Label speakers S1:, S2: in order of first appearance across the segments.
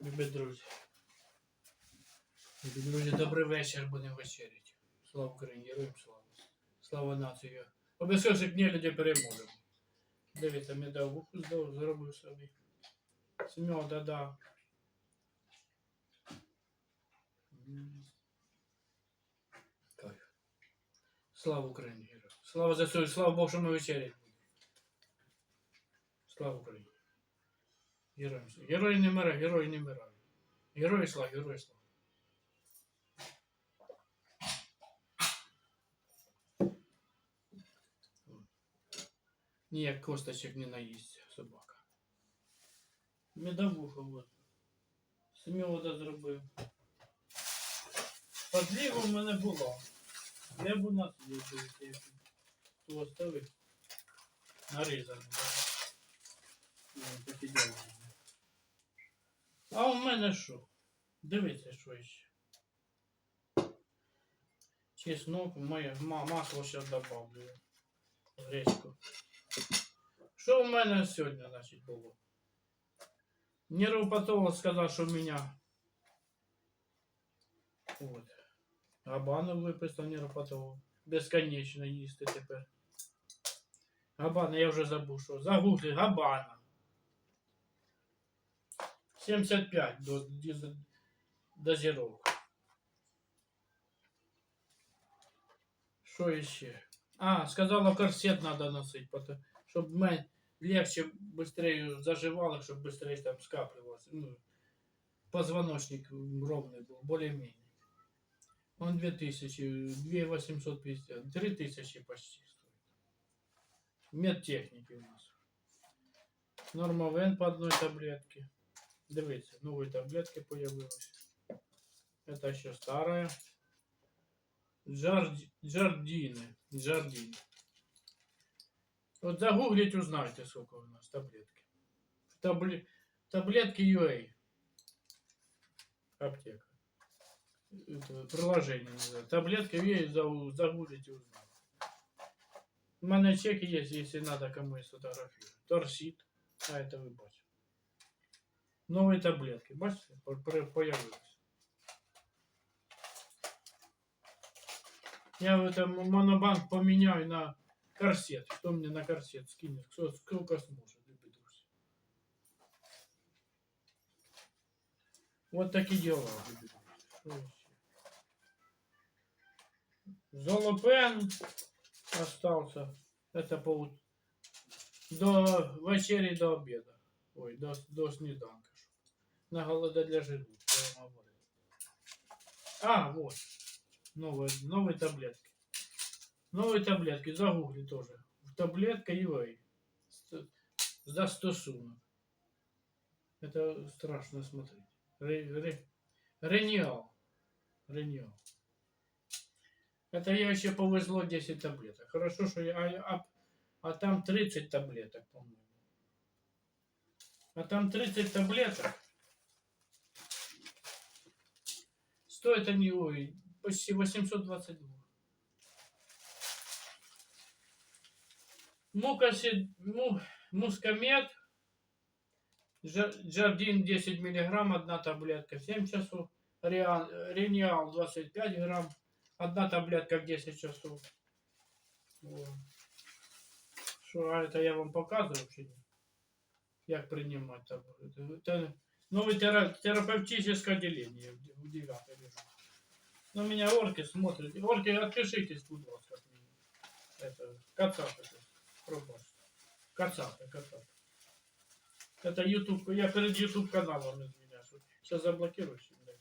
S1: Любі друзі. Любі друзі, добрий вечір, будемо вечеряти. Слава Україні, героям слава. Слава нації. Обов'язково щоб дні люди переможемо. Дивіться, ми дав вуху здав, зробив собі. Сміл, да-да. М. Кайф. Слава Україні, героям. Слава ЗСУ, слава Богу, що ми вечеряти будемо. Слава Україні. Героям. Герої не вмирають, герої не вмирають. Герої слава, герої слава. Ніяк косточек не наїсться собака. Медовуха вот. Сміло зробив. Подліва в мене була. Я б у нас вибив. Ту оставив. Нарізаний. да. Діла. А у мене що? Дивіться, що ще. Чеснок, моє ма- масло зараз добавлю. Гречку. Що у мене сьогодні, значить, було? Нервопатолог сказав, що в мене от, Габану виписав нервопатолог. Безконечно їсти тепер. Габана, я вже забув, що. Загугли, Габана. 75 до, до, дозировка. Що ще? А, сказала, корсет надо носить, потому, щоб ми легче, быстрее заживало, щоб быстрее там скапливалось. Ну, позвоночник ровный был, более-менее. Он 2000, 2850, 3000 почти стоит. Медтехники у нас. Нормовен по одной таблетке. Дивіться, нові таблетки появились. Это еще старая. Джард... Джардины. Джардин. Вот загуглить узнаете, сколько у нас таблетки. Табле... Таблетки UA. Аптека. Приложение называется. Таблетки UA за- загуглите узнаете. У мене чеки есть, если надо кому сфотографировать. Торсит. А это вы бачите. Новые таблетки. Бачите? По- по- Появились. Я в этом монобанк поменяю на корсет. Кто мне на корсет скинет? Кто, сколько сможет, друзья. Вот такие дела, еще? Золопен остался. Это по до вечери до обеда. Ой, до, до сніданка. На голода для желудка, я вам говорю. А, вот. Новые, новые таблетки. Новые таблетки, загугли тоже. Таблетка UA. Ст- Застосунок. Это страшно смотреть. Ре, ре, Рениал. Рениал. Это я еще повезло 10 таблеток. Хорошо, что я... А, а, а там 30 таблеток, по-моему. А там 30 таблеток. Стоят они, ой, почти 822. Мукаси, му, мускамед, Джа- Джардин 10 миллиграмм, одна таблетка, 7 часов. Реал, Рениал 25 грамм, одна таблетка в 10 часов. Что, а это я вам показываю ні? Як приймати таблетки. Нове тера- терапевтическое отделение 9 лежу. На меня орки смотрят. Орки, отпишитесь, ласка, от меня. Это, кацап это. Пробачте. Кацап, кацап. Это YouTube, я перед YouTube каналом извиняюсь. Сейчас заблокирую себя.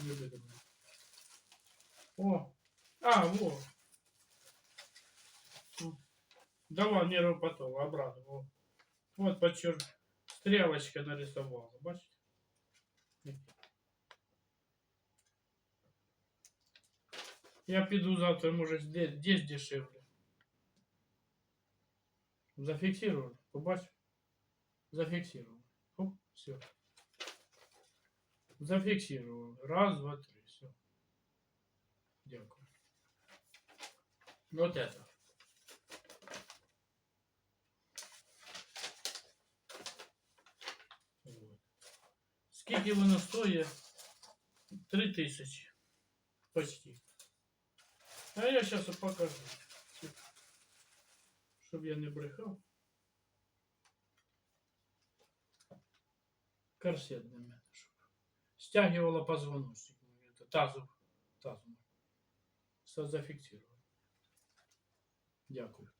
S1: Не буду. О, а, вот. Давай нервопатолог обратно. Во. Вот подчерк. Стрелочка нарисовала. Бачите? Я піду завтра, може, здесь, здесь дешевле. Зафиксировал. Побачив? Зафиксировал. Оп, все. Зафиксировал. Раз, два, три. Все. Дякую. Вот это. Скільки воно стоїть? Три тисячі. Почти. А я зараз покажу. Щоб я не брехав. Корсет для мене. Щоб. Стягивала позвоночник. Это тазу. Тазу. Все зафіксував. Дякую.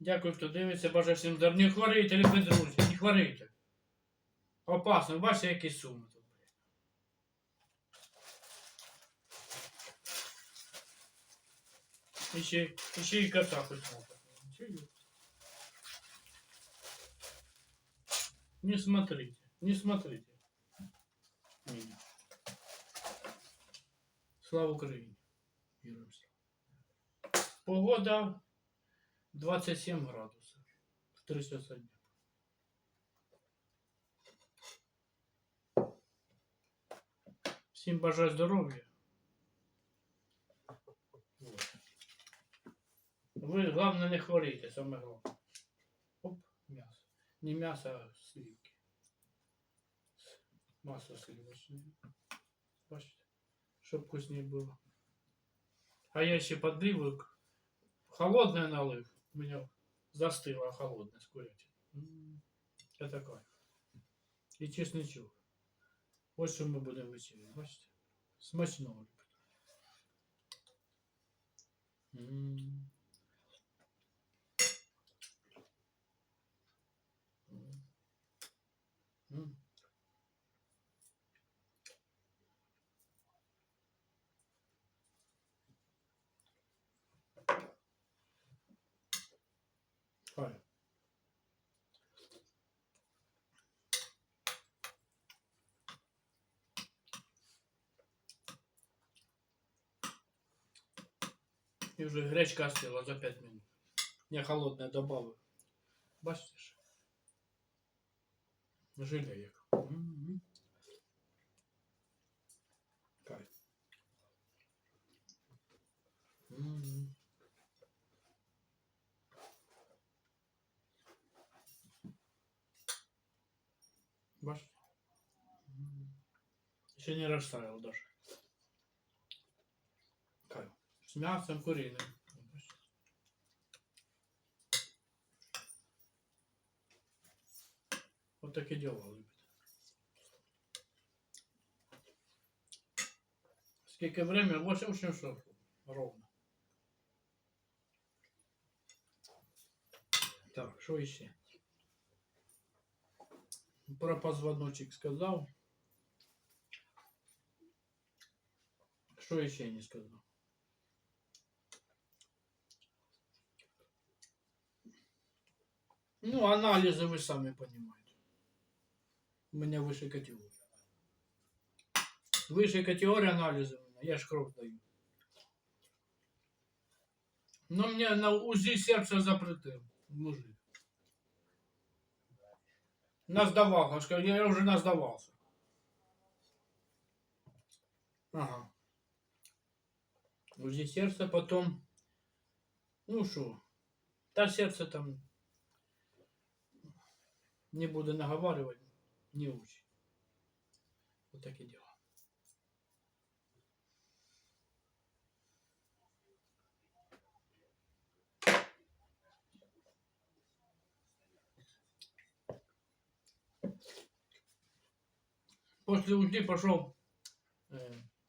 S1: Дякую, хто дивиться. Бажаю всім здоров'я. Не хворійте, любі друзі, не хворійте. Опасно, бачите, які суми тут. блін. І ще, і ще і кота хотів. Не смотрите, не смотрите. Меня. Слава Україні. Героям слава. Погода 27 градусів. В 30 днів. Всім бажаю здоров'я. Вот. Ви, головне, не хворійте, саме головне. Оп, м'ясо. Не м'ясо, а сливки. Масло сливочне. Бачите? Щоб вкуснее було. А я ще подлив, холодное налив. У меня застыло холодное с курятиной. М, Это кайф. І чесничок. Ось що ми будемо вечеряти, бачите? Смачного, И уже гречка остыла за 5 минут. Я холодное добавил. Бачите ж? Желе як. М-м. Кайф. М-м. Бачите? М. Еще не растаял даже. С мясом куриным. Бачите? Вот таке діло, любить. Скільки время? 8 часов. Ровно. Так, що ще? Про позвоночник сказав. Що ще не сказав? Ну, анализы вы сами понимаете. У меня выше категория. Выше категория анализа у меня. Я ж кровь даю. Но мне на УЗИ сердца запретил. Мужик. Наздавал. Я уже наздавался. Ага. УЗИ сердца потом... Ну что? Та сердце там не буду наговаривать, не учи. Вот такие дела. После УЗИ пошел э,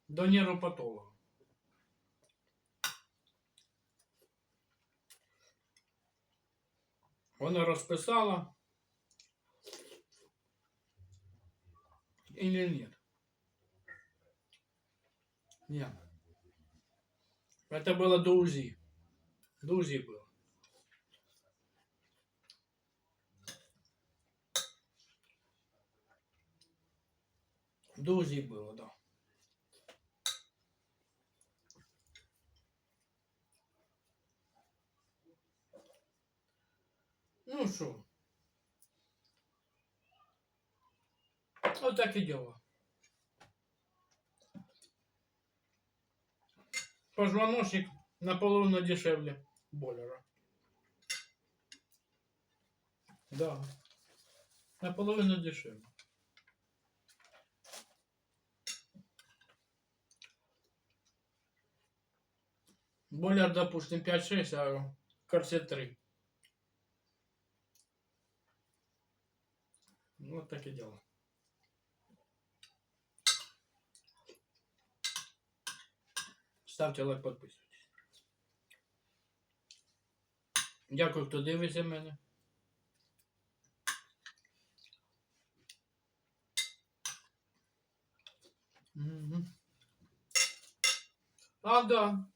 S1: до нейропатолога. Она расписала, или нет? Нет. Это было до УЗИ. До УЗИ было. До было, да. Ну что? Вот так Отаке діло. Позвоночник наполовину дешевле бойлера. Да. Наполовину дешевле. Бойлер, допустим, 5-6, а корсет 3. Вот так и дело. Ставте лайк, підписуйтесь. Дякую, хто дивиться мене. Мгм. А, да.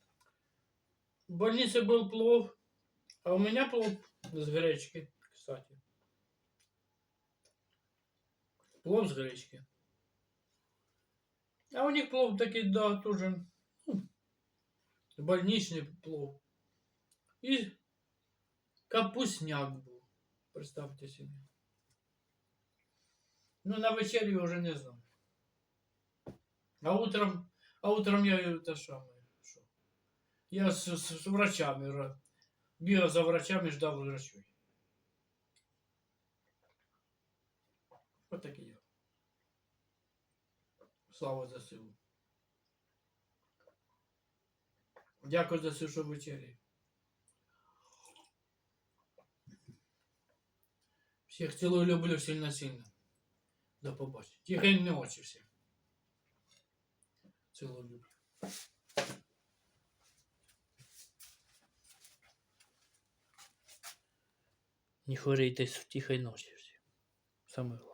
S1: В больнице был плов, а у меня плов с гречки, кстати. Плов с гречки. А у них плов такой, да, тоже больничный плов. И капустняк был, представьте себе. Ну, на вечерю уже не знаю. А утром, а утром я это самое, что? Я с, с, с врачами, ра- бегал за врачами, ждал врачей. Вот такі я. Слава за силу. Дякую за що вечері. Всіх цілую, люблю сильно-сильно. До побачення. Тихої ночі всім. Цілую люблю. Не хворійте в тихой ночі всі. Саме.